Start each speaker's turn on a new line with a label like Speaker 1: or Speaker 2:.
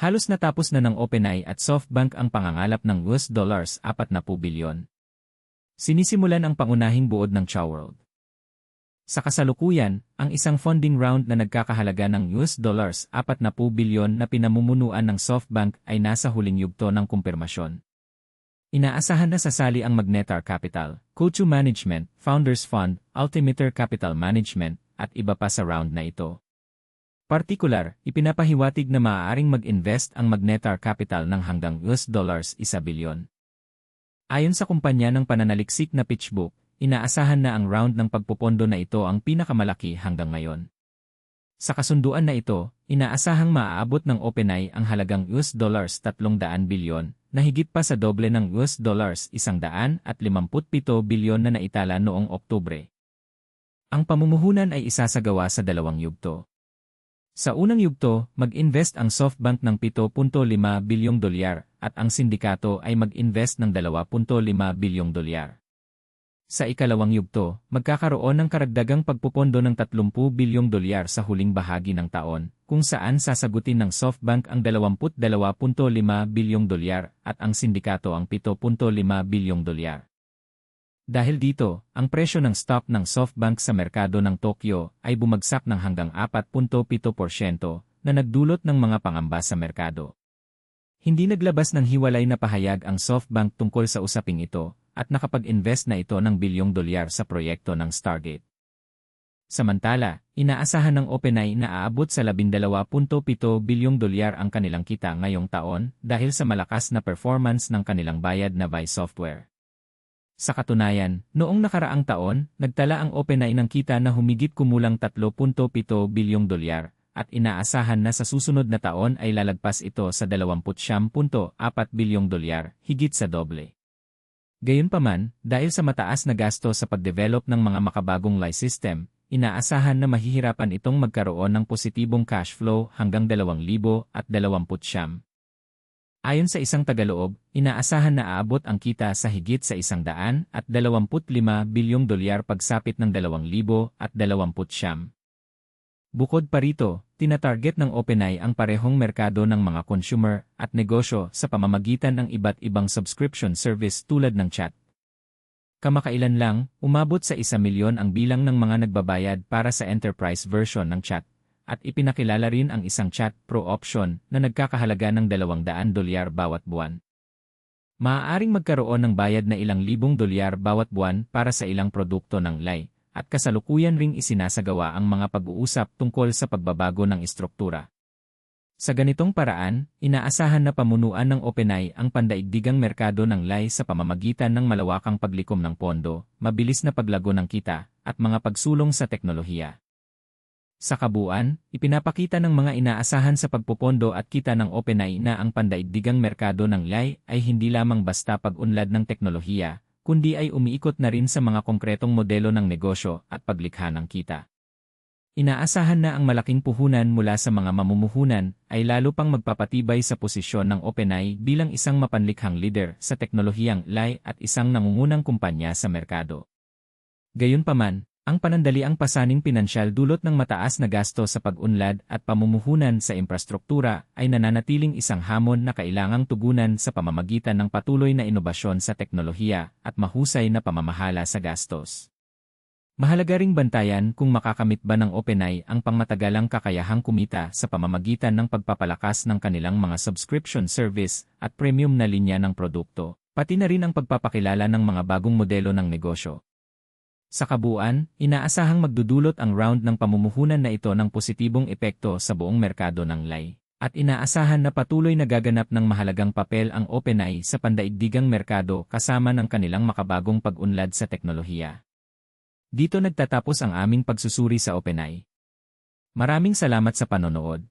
Speaker 1: Halos natapos na ng OpenAI at SoftBank ang pangangalap ng US dollars 40 bilyon. Sinisimulan ang pangunahing buod ng Choworld. Sa kasalukuyan, ang isang funding round na nagkakahalaga ng US dollars 40 bilyon na pinamumunuan ng SoftBank ay nasa huling yugto ng kumpirmasyon. Inaasahan na sasali ang Magnetar Capital, Kochu Management, Founders Fund, Altimeter Capital Management, at iba pa sa round na ito. Partikular, ipinapahiwatig na maaaring mag-invest ang Magnetar Capital ng hanggang US dollars 1 bilyon. Ayon sa kumpanya ng pananaliksik na pitchbook, inaasahan na ang round ng pagpupondo na ito ang pinakamalaki hanggang ngayon. Sa kasunduan na ito, inaasahang maaabot ng OpenAI ang halagang US dollars 300 bilyon, na higit pa sa doble ng US dollars 157 bilyon na naitala noong Oktubre. Ang pamumuhunan ay isasagawa sa dalawang yugto. Sa unang yugto, mag-invest ang SoftBank ng 7.5 bilyong dolyar at ang sindikato ay mag-invest ng 2.5 bilyong dolyar. Sa ikalawang yugto, magkakaroon ng karagdagang pagpupondo ng 30 bilyong dolyar sa huling bahagi ng taon, kung saan sasagutin ng SoftBank ang 22.5 bilyong dolyar at ang sindikato ang 7.5 bilyong dolyar. Dahil dito, ang presyo ng stock ng SoftBank sa merkado ng Tokyo ay bumagsak ng hanggang 4.7% na nagdulot ng mga pangamba sa merkado. Hindi naglabas ng hiwalay na pahayag ang SoftBank tungkol sa usaping ito at nakapag-invest na ito ng bilyong dolyar sa proyekto ng Stargate. Samantala, inaasahan ng OpenAI na aabot sa 12.7 bilyong dolyar ang kanilang kita ngayong taon dahil sa malakas na performance ng kanilang bayad na Vice Software. Sa katunayan, noong nakaraang taon, nagtala ang OpenAI ng kita na humigit kumulang 3.7 bilyong dolyar, at inaasahan na sa susunod na taon ay lalagpas ito sa 20.4 bilyong dolyar, higit sa doble. Gayunpaman, dahil sa mataas na gasto sa pagdevelop ng mga makabagong light system, inaasahan na mahihirapan itong magkaroon ng positibong cash flow hanggang 2020. Ayon sa isang tagaloob, inaasahan na aabot ang kita sa higit sa isang daan at 25 bilyong dolyar pagsapit ng 2020. Bukod pa rito, tinatarget ng OpenAI ang parehong merkado ng mga consumer at negosyo sa pamamagitan ng iba't ibang subscription service tulad ng chat. Kamakailan lang, umabot sa isa milyon ang bilang ng mga nagbabayad para sa enterprise version ng chat at ipinakilala rin ang isang chat pro option na nagkakahalaga ng 200 dolyar bawat buwan. Maaaring magkaroon ng bayad na ilang libong dolyar bawat buwan para sa ilang produkto ng LAI, at kasalukuyan ring isinasagawa ang mga pag-uusap tungkol sa pagbabago ng istruktura. Sa ganitong paraan, inaasahan na pamunuan ng OpenAI ang pandaigdigang merkado ng LAI sa pamamagitan ng malawakang paglikom ng pondo, mabilis na paglago ng kita, at mga pagsulong sa teknolohiya. Sa kabuuan, ipinapakita ng mga inaasahan sa pagpupondo at kita ng OpenAI na ang pandaigdigang merkado ng LAI ay hindi lamang basta pag-unlad ng teknolohiya, kundi ay umiikot na rin sa mga konkretong modelo ng negosyo at paglikha ng kita. Inaasahan na ang malaking puhunan mula sa mga mamumuhunan ay lalo pang magpapatibay sa posisyon ng OpenAI bilang isang mapanlikhang leader sa teknolohiyang LAI at isang nangungunang kumpanya sa merkado. Gayunpaman, ang panandaliang pasaning pinansyal dulot ng mataas na gasto sa pag-unlad at pamumuhunan sa infrastruktura ay nananatiling isang hamon na kailangang tugunan sa pamamagitan ng patuloy na inobasyon sa teknolohiya at mahusay na pamamahala sa gastos. Mahalaga ring bantayan kung makakamit ba ng OpenAI ang pangmatagalang kakayahang kumita sa pamamagitan ng pagpapalakas ng kanilang mga subscription service at premium na linya ng produkto, pati na rin ang pagpapakilala ng mga bagong modelo ng negosyo. Sa kabuuan, inaasahang magdudulot ang round ng pamumuhunan na ito ng positibong epekto sa buong merkado ng LAI. At inaasahan na patuloy na gaganap ng mahalagang papel ang OpenAI sa pandaigdigang merkado kasama ng kanilang makabagong pag-unlad sa teknolohiya. Dito nagtatapos ang aming pagsusuri sa OpenAI. Maraming salamat sa panonood.